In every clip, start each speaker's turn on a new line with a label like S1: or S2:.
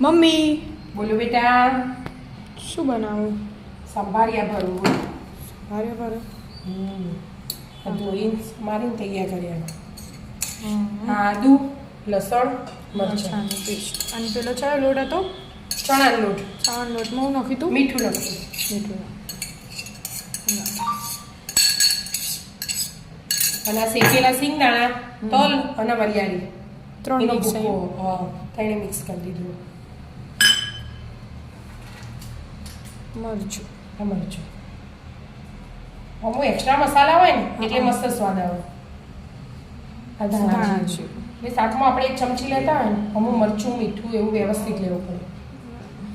S1: Mummy.
S2: બોલો બેટા.
S1: શું બનાવું?
S2: સંભાળ્યા ભરવું
S1: સંભાળ્યા ભરું?
S2: ધોઈને મારીને તૈયાર કર્યા
S1: હમ.
S2: આદુ લસણ મરચાં.
S1: મરચાંની પેસ્ટ અને પેલો ચાલો લોટ હતો?
S2: ચણાનો લોટ.
S1: ચાવણ લોટમાં હું નાખી તું
S2: મીઠું નાખી
S1: મીઠું.
S2: અને આ શેકેલા સિંગદાણા તલ અને વરિયાળી.
S1: ત્રણ મિક્સ
S2: હા તેને મિક્સ કરી દીધું.
S1: મરચું
S2: આ મરચું. અમુક એક્સ્ટ્રા મસાલા હોય ને એટલે મસ્ત સ્વાદ આવે. આ
S1: ધાણા
S2: ધાણા એટલે શાકમાં આપણે એક ચમચી લેતા હોય ને અમુક મરચું મીઠું એવું વ્યવસ્થિત લેવું પડે.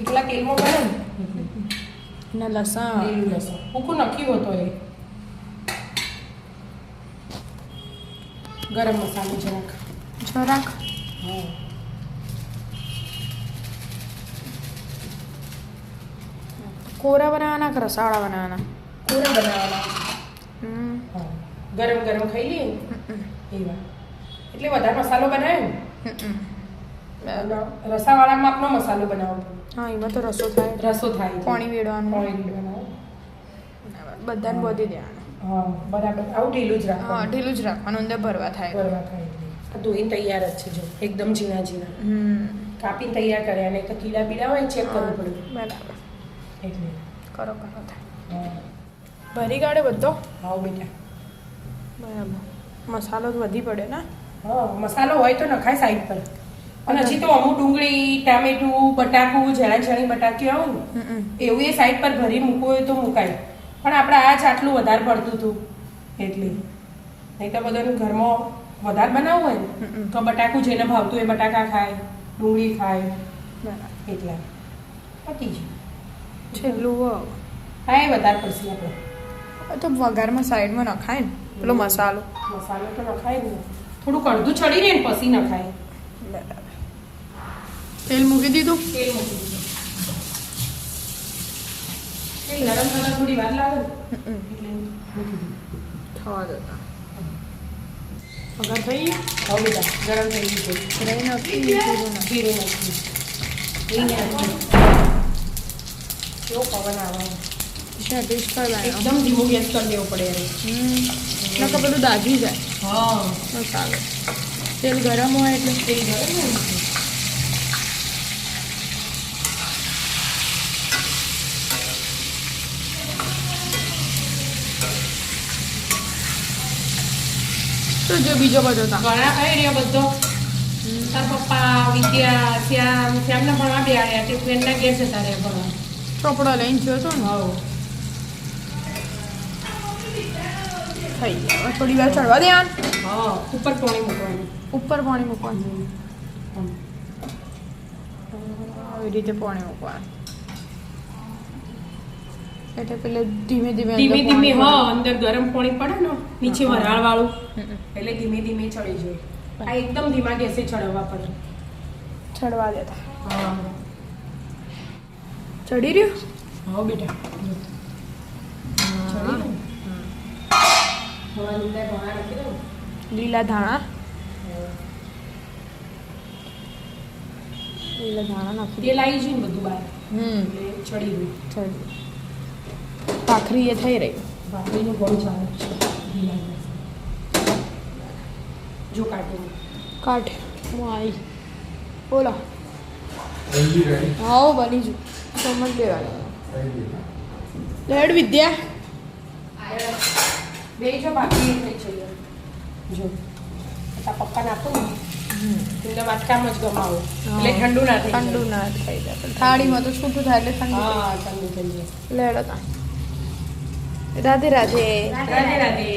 S2: એકલા તેલમાં બને ને.
S1: ને લસણ.
S2: લસણ. ભૂકું નખ્યું હતો એ ગરમ મસાલો જરાક.
S1: જરાક.
S2: હા.
S1: કોરા રસાવાળા બનાવવાના
S2: કોરા બનાવવાના
S1: હમ.
S2: હા ગરમ ગરમ ખાઈ લઈએ એવા એટલે વધારે મસાલો બનાવે ને
S1: હમ.
S2: રસાવાળા માપનો મસાલો બનાવો
S1: હા એમાં તો રસો થાય
S2: રસો થાય
S1: પાણી વેડવાનું
S2: પાણી વેડવાનું
S1: બધાને બોધી દેવાનું
S2: હા બરાબર આવું ઢીલું જ
S1: હા ઢીલું જ રાખવાનું અંદર ભરવા થાય
S2: ભરવા થાય ધોઈને તૈયાર જ છે જો એકદમ ઝીણા ઝીણા
S1: હમ
S2: કાપીને તૈયાર કર્યા નહીં તો કીડા પીડા હોય ચેક કરવું પડે
S1: બરાબર
S2: એટલે
S1: કરો કરો થાય. ભરી કાઢે બધો?
S2: હા બેટા
S1: બરાબર. મસાલો તો વધી પડે ને?
S2: હા મસાલો હોય તો નખાય સાઈડ પર. અને હજી તો અમુક ડુંગળી ટામેટું બટાકું ઝાડા ઝાડી બટાકી આવું એવું એ સાઈડ પર ભરી મૂકવું હોય તો મુકાય. પણ આપણે આ જ આટલું વધારે પડતું હતું. એટલે. નહીં તો બધાનું ઘરમાં વધારે બનાવવું હોય ને તો બટાકું જેને ભાવતું એ બટાકા ખાય ડુંગળી ખાય. એટલા. પતી ગયું
S1: છેલ્લું.
S2: હા એ વધારે પડશે આપણે.
S1: તો વઘારમાં સાઈડમાં નખાય ને પેલો મસાલો.
S2: મસાલો તો નખાય ને થોડુંક અડધું ચડી રહે ને પછી નખાય.
S1: બરાબર. તેલ મૂકી દીધું?
S2: તેલ મૂકી દીધું. તેલ ગરમ થતા થોડી વાર લાગે એટલે મૂકી દીધું.
S1: થવા દેતા વઘાર થઈ ગયો?
S2: હવે ગરમ થઈ ગયું
S1: રહી નથી જીરું નાખી.
S2: જીરું નાખ્યું હિંગ નાખ્યું કેવો પવન આવે
S1: છે ટેસ્ટ કરવાનો
S2: એકદમ ધીમું ગેસ કરી દેવો પડે
S1: હમ. નકર બધું દાજી જાય.
S2: હા.
S1: મસાલો તેલ ગરમ હોય એટલે.
S2: તેલ ગરમ હોય
S1: તો જો બીજો બધો
S2: ઘણા રહ્યા બધો. તાર પપ્પા વિદ્યા શ્યામ શ્યામને ભણવા બે આવ્યા તે ફ્રેન્ડના ઘેર જતા રહ્યા ભણવા.
S1: ચોપડો લઈને ગયો હતો ને
S2: આવો
S1: થઈ ગયા. થોડી વાર ચડવા દે આન.
S2: ઉપર પાણી મૂકવાનું.
S1: ઉપર પાણી મૂકવાનું. આવી રીતે પાણી મૂકવાનું. એટલે પેલે ધીમે ધીમે
S2: ધીમે ધીમે હા અંદર ગરમ પાણી પડે ને નીચે વરાળ વાળું. એટલે ધીમે ધીમે ચડી જાય. આ એકદમ ધીમા ગેસે ચડવા પડે.
S1: ચડવા દેતા.
S2: હા.
S1: ચડી રહ્યું?
S2: હા બેટા. લીલા ધાણા
S1: લીલા ધાણા? નાખી
S2: તેલ આવી ને બધું બહાર.
S1: હમ.
S2: ચડી ગયું.
S1: ચડી ભાખરી એ થઈ રહી.
S2: ભાખરીનો બહુ ચાલે છે. જો કાઢું
S1: કાઢ. હું આવી. બોલો. હા બની જુ. સમજ લેવાની. લેડ વિદ્યા.
S2: બે જો બાકી થઈ જો. તારા પપ્પાને આપું ને. વાટકામાં જ ગમાવો. એટલે ઠંડુ ના
S1: ઠંડુ ના થઈ જાય. થાળીમાં તો છૂટું થાય એટલે ઠંડુ
S2: હા ઠંડુ થઈ જાય.
S1: લેડો રાધે રાધે.
S2: રાધે રાધે.